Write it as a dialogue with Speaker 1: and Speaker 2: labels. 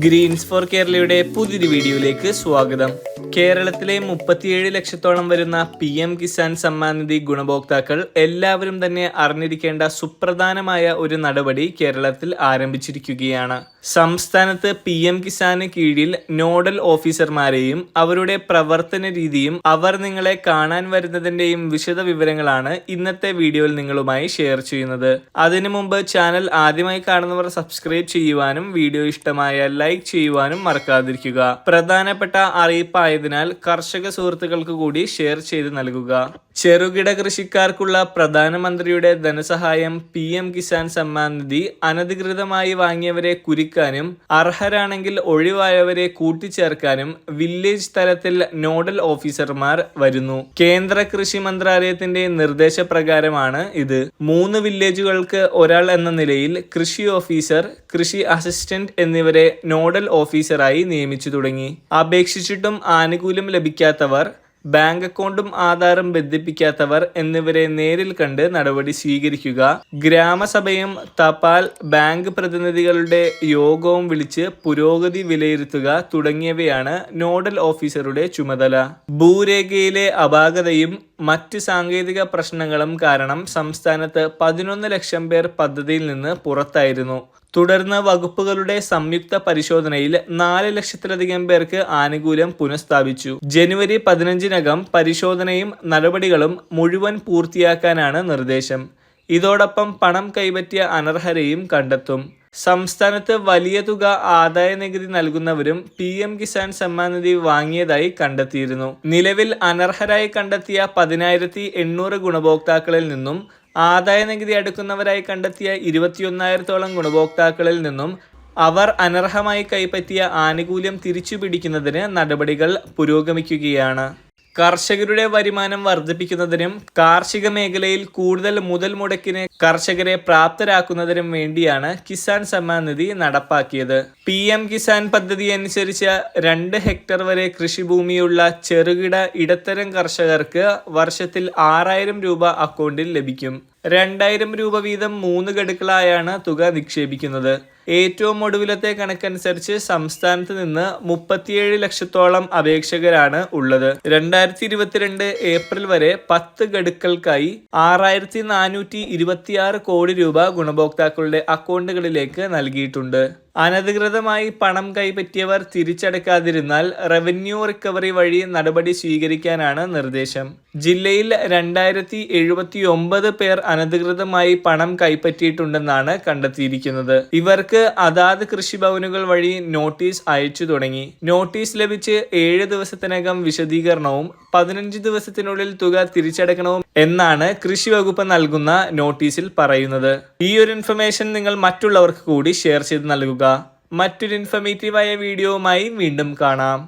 Speaker 1: Green's four കേരളയുടെ പുതിയൊരു വീഡിയോയിലേക്ക് സ്വാഗതം. കേരളത്തിലെ മുപ്പത്തിയേഴ് ലക്ഷത്തോളം വരുന്ന പി എം കിസാൻ സമ്മാൻ നിധി ഗുണഭോക്താക്കൾ എല്ലാവരും തന്നെ അറിഞ്ഞിരിക്കേണ്ട സുപ്രധാനമായ ഒരു നടപടി കേരളത്തിൽ ആരംഭിച്ചിരിക്കുകയാണ്. സംസ്ഥാനത്ത് പി എം കിസാന് കീഴിൽ നോഡൽ ഓഫീസർമാരെയും അവരുടെ പ്രവർത്തന രീതിയും അവർ നിങ്ങളെ കാണാൻ വരുന്നതിന്റെയും വിശദ വിവരങ്ങളാണ് ഇന്നത്തെ വീഡിയോയിൽ നിങ്ങളുമായി ഷെയർ ചെയ്യുന്നത്. അതിനു മുമ്പ് ചാനൽ ആദ്യമായി കാണുന്നവർ സബ്സ്ക്രൈബ് ചെയ്യുവാനും വീഡിയോ ഇഷ്ടമായാൽ ലൈക്ക് ചെയ്യുവാനും മറക്കാതിരിക്കുക. പ്രധാനപ്പെട്ട അറിയിപ്പായതിനാൽ കർഷക സുഹൃത്തുക്കൾക്ക് കൂടി ഷെയർ ചെയ്ത് നൽകുക. ചെറുകിട കൃഷിക്കാർക്കുള്ള പ്രധാനമന്ത്രിയുടെ ധനസഹായം പി എം കിസാൻ സമ്മാൻ നിധി അനധികൃതമായി വാങ്ങിയവരെ കുരിക്കാനും അർഹരാണെങ്കിൽ ഒഴിവായവരെ കൂട്ടിച്ചേർക്കാനും വില്ലേജ് തലത്തിൽ നോഡൽ ഓഫീസർമാർ വരുന്നു. കേന്ദ്ര കൃഷി മന്ത്രാലയത്തിന്റെ നിർദ്ദേശപ്രകാരമാണ് ഇത്. മൂന്ന് വില്ലേജുകൾക്ക് ഒരാൾ എന്ന നിലയിൽ കൃഷി ഓഫീസർ കൃഷി അസിസ്റ്റന്റ് എന്നിവരെ നോഡൽ ഓഫീസറായി നിയമിച്ചു തുടങ്ങി. അപേക്ഷിച്ചിട്ടും ആനുകൂല്യം ലഭിക്കാത്തവർ ബാങ്ക് അക്കൗണ്ടും ആധാറും ബന്ധിപ്പിക്കാത്തവർ എന്നിവരെ നേരിൽ കണ്ട് നടപടി സ്വീകരിക്കുക. ഗ്രാമസഭയും തപാൽ ബാങ്ക് പ്രതിനിധികളുടെ യോഗവും വിളിച്ച് പുരോഗതി വിലയിരുത്തുക തുടങ്ങിയവയാണ് നോഡൽ ഓഫീസറുടെ ചുമതല. ഭൂരേഖയിലെ അപാകതയും മറ്റ് സാങ്കേതിക പ്രശ്നങ്ങളും കാരണം സംസ്ഥാനത്ത് പതിനൊന്ന് ലക്ഷം പേർ പദ്ധതിയിൽ നിന്ന് പുറത്തായിരുന്നു. തുടർന്ന് വകുപ്പുകളുടെ സംയുക്ത പരിശോധനയിൽ നാല് ലക്ഷത്തിലധികം പേർക്ക് ആനുകൂല്യം പുനഃസ്ഥാപിച്ചു. ജനുവരി പതിനഞ്ചിനകം പരിശോധനയും നടപടികളും മുഴുവൻ പൂർത്തിയാക്കാനാണ് നിർദ്ദേശം. ഇതോടൊപ്പം പണം കൈപ്പറ്റിയ അനർഹരെയും കണ്ടെത്തും. സംസ്ഥാനത്ത് വലിയ തുക ആദായ നികുതി നൽകുന്നവരും പി എം കിസാൻ സമ്മാൻ നിധി വാങ്ങിയതായി കണ്ടെത്തിയിരുന്നു. നിലവിൽ അനർഹരായി കണ്ടെത്തിയ പതിനായിരത്തി ഗുണഭോക്താക്കളിൽ നിന്നും ആദായ നികുതി അടുക്കുന്നവരായി കണ്ടെത്തിയ ഇരുപത്തിയൊന്നായിരത്തോളം ഗുണഭോക്താക്കളിൽ നിന്നും അവർ അനർഹമായി കൈപ്പറ്റിയ ആനുകൂല്യം തിരിച്ചു പിടിക്കുന്നതിന് നടപടികൾ പുരോഗമിക്കുകയാണ്. കർഷകരുടെ വരുമാനം വർദ്ധിപ്പിക്കുന്നതിനും കാർഷിക മേഖലയിൽ കൂടുതൽ മുതൽ മുടക്കിന് കർഷകരെ പ്രാപ്തരാക്കുന്നതിനും വേണ്ടിയാണ് കിസാൻ സമ്മാൻ നിധി നടപ്പാക്കിയത്. പി എം കിസാൻ പദ്ധതി അനുസരിച്ച് രണ്ട് ഹെക്ടർ വരെ കൃഷിഭൂമിയുള്ള ചെറുകിട ഇടത്തരം കർഷകർക്ക് വർഷത്തിൽ ആറായിരം രൂപ അക്കൗണ്ടിൽ ലഭിക്കും. രണ്ടായിരം രൂപ വീതം മൂന്ന് ഗഡുക്കളായാണ് തുക നിക്ഷേപിക്കുന്നത്. ഏറ്റവും ഒടുവിലത്തെ കണക്കനുസരിച്ച് സംസ്ഥാനത്ത് നിന്ന് മുപ്പത്തിയേഴ് ലക്ഷത്തോളം അപേക്ഷകരാണ് ഉള്ളത്. രണ്ടായിരത്തി ഇരുപത്തിരണ്ട് ഏപ്രിൽ വരെ പത്ത് ഗഡുക്കൾക്കായി ആറായിരത്തി നാനൂറ്റി ഇരുപത്തിയാറ് കോടി രൂപ ഗുണഭോക്താക്കളുടെ അക്കൗണ്ടുകളിലേക്ക് നൽകിയിട്ടുണ്ട്. അനധികൃതമായി പണം കൈപ്പറ്റിയവർ തിരിച്ചടക്കാതിരുന്നാൽ റവന്യൂ റിക്കവറി വഴി നടപടി സ്വീകരിക്കാനാണ് നിർദ്ദേശം. ജില്ലയിൽ രണ്ടായിരത്തി എഴുപത്തി ഒമ്പത് പേർ അനധികൃതമായി പണം കൈപ്പറ്റിയിട്ടുണ്ടെന്നാണ് കണ്ടെത്തിയിരിക്കുന്നത്. ഇവർക്ക് അതാത് കൃഷിഭവനുകൾ വഴി നോട്ടീസ് അയച്ചു തുടങ്ങി. നോട്ടീസ് ലഭിച്ച് ഏഴ് ദിവസത്തിനകം വിശദീകരണവും പതിനഞ്ച് ദിവസത്തിനുള്ളിൽ തുക തിരിച്ചടക്കണവും എന്നാണ് കൃഷി വകുപ്പ് നൽകുന്ന നോട്ടീസിൽ പറയുന്നത്. ഈ ഒരു ഇൻഫർമേഷൻ നിങ്ങൾ മറ്റുള്ളവർക്ക് കൂടി ഷെയർ ചെയ്ത് നൽകുക. മറ്റൊരു ഇൻഫർമേറ്റീവായ വീഡിയോവുമായി വീണ്ടും കാണാം.